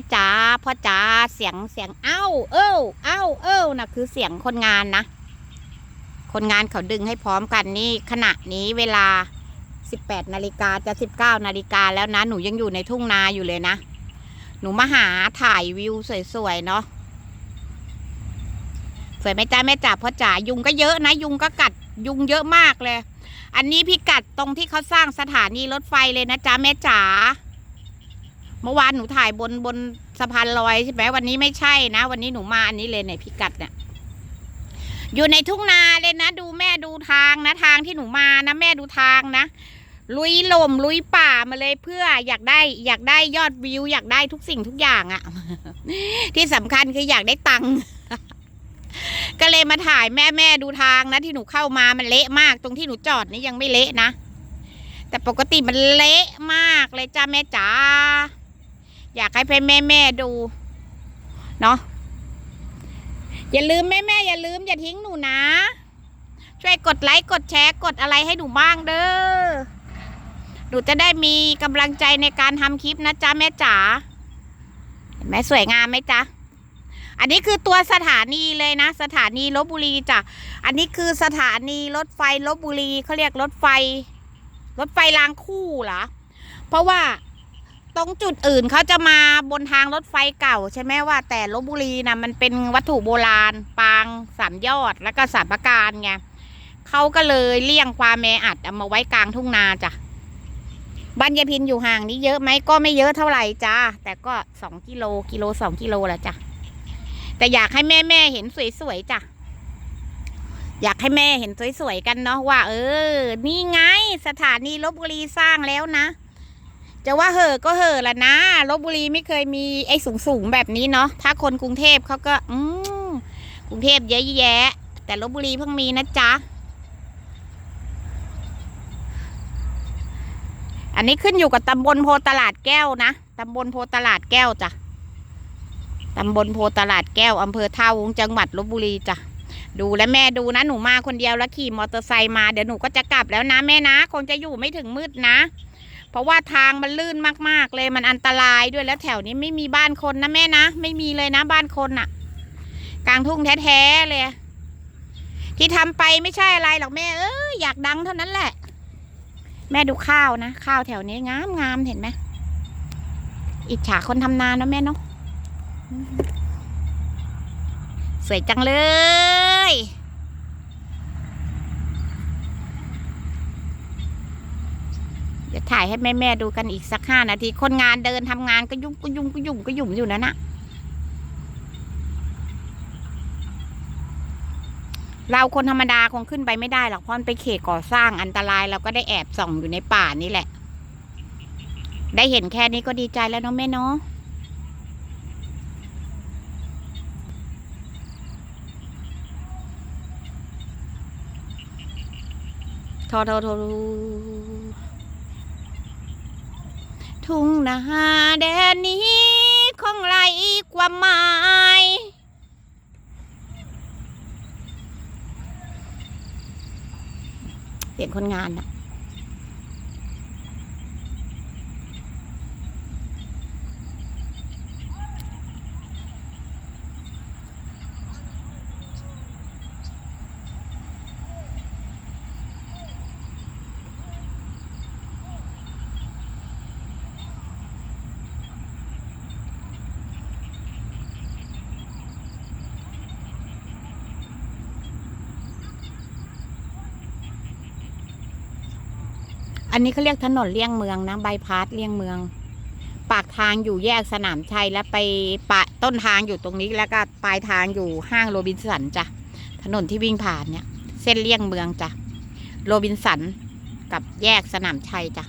ม่จ๋าพ่อจ๋าเสียงเสียงเอ้า เอ้าเอ้าเอ้านะคือเสียงคนงานนะ คนงานเขาดึงให้พร้อมกันนี่ขณะนี้เวลา 18นาฬิกาจะ 19นาฬิกาแล้วนะ หนูยังอยู่ในทุ่งนาอยู่เลยนะ หนูมาหาถ่ายวิวสวยๆเนาะสวยไหมจ้าแม่จ๋าพ่อจ๋ายุงก็เยอะนะ ยุงก็กัดยุงเยอะมากเลย อันนี้พี่กัดตรงที่เขาสร้างสถานีรถไฟเลยนะจ๊ะแม่จ๋า เมื่อวานหนูถ่ายบนบนสะพานลอยใช่ไหมวันนี้ไม่ใช่นะ วันนี้หนูมาอันนี้เลยเนี่ยพิกัดเนี่ยอยู่ในทุ่งนาเลยนะ ดูแม่ดูทางนะทางที่หนูมานะแม่ดูทางนะลุยลมลุยป่ามาเลยเพื่ออยากได้อยากได้ยอดวิว อยากได้ทุกสิ่งทุกอย่างอะที่สำคัญคืออยากได้ตังค์ก็เลยมาถ่ายแม่แม่ดูทางนะที่หนูเข้ามามันเละมากตรงที่หนูจอดนี่ยังไม่เละนะ แต่ปกติมันเละมากเลยจ้าแม่จ๋า อยากให้ไปแม่แม่ดูเนาะอย่าลืมแม่แม่อย่าลืมอย่าทิ้งหนูนะ ช่วยกดไลค์กดแชร์กดอะไรให้หนูบ้างเด้อหนูจะได้มีกำลังใจในการทำคลิปนะจ๊ะแม่จ๋าเห็นไหมสวยงามไหมจ๊ะอันนี้คือตัวสถานีเลยนะ สถานีลบบุรีจ้ะอันนี้คือสถานีรถไฟลบบุรีเขาเรียกรถไฟ รถไฟรางคู่เหรอเพราะว่า ตรงจุดอื่นเขาจะมาบนทางรถไฟเก่า ใช่ไหมว่า แต่ลบบุรีนะมันเป็นวัตถุโบราณ ปางสามยอดแล้วก็สามประการไงเขาก็เลยเลี่ยงความแมอัดเอามาไว้กลางทุ่งนาจ้ะบ้านยายพินอยู่ห่างนี้เยอะไหมก็ไม่เยอะเท่าไหร่จ้าแต่ก็สองกิโลกิโลสองกิโลแหละจ้ะแต่อยากให้แม่แม่เห็นสวยๆจ้ะอยากให้แม่เห็นสวยๆกันเนาะว่า เออ นี่ไงสถานีลบบุรีสร้างแล้วนะ จะว่าเหอะก็เหอะละนะลบบุรีไม่เคยมีไอ้สูงๆแบบนี้เนาะถ้าคนกรุงเทพเขาก็ อืมกรุงเทพเยอะแยะ แต่ลบบุรีเพิ่งมีนะจ๊ะ อันนี้ขึ้นอยู่กับตำบลโพตลาดแก้วนะตำบลโพตลาดแก้วจ้ะตำบลโพตลาดแก้วอำเภอท่าวงจังหวัดลบบุรีจ้ะดูและแม่ดูนะหนูมาคนเดียวแล้วขี่มอเตอร์ไซค์มาเดี๋ยวหนูก็จะกลับแล้วนะแม่นะ คงจะอยู่ไม่ถึงมืดนะ เพราะว่าทางมันลื่นมากๆเลยมันอันตรายด้วยแล้วแถวนี้ไม่มีบ้านคนนะแม่นะไม่มีเลยนะบ้านคนอะกลางทุ่งแท้ๆเลย ที่ทำไปไม่ใช่อะไรหรอกแม่เอออยากดังเท่านั้นแหละ แม่ดูข้าวนะข้าวแถวนี้งามงามเห็นไหมอิจฉาคนทำนาเนะแม่เนาะสวยจังเลย เดี๋ยว ถ่ายให้แม่แม่ดูกันอีกสักห้านาที คนงานเดินทำงานก็ยุ่งก็ยุ่งก็ยุ่งก็ยุ่งอยู่นั่นะเราคนธรรมดาคงขึ้นไปไม่ได้หรอกเพราะมันไปเขตก่อสร้างอันตรายเราก็ได้แอบส่องอยู่ในป่านี่แหละ ได้เห็นแค่นี้ก็ดีใจแล้วเนาะแม่เนาะทอทอทอ ทุ่งนาแดนนี้ของไรความหมายเสียงคนงานนะ นนี้เขาเรียกถนนเลี่ยงเมืองนะใบพาสเลี่ยงเมือง ปากทางอยู่แยกสนามชัยแล้วไปปะต้นทางอยู่ตรงนี้แล้วก็ปลายทางอยู่ห้างโรบินสันจ้ะถนนที่วิ่งผ่านเนี่ย เส้นเลี่ยงเมืองจ้ะโรบินสันกับแยกสนามชัยจ้ะ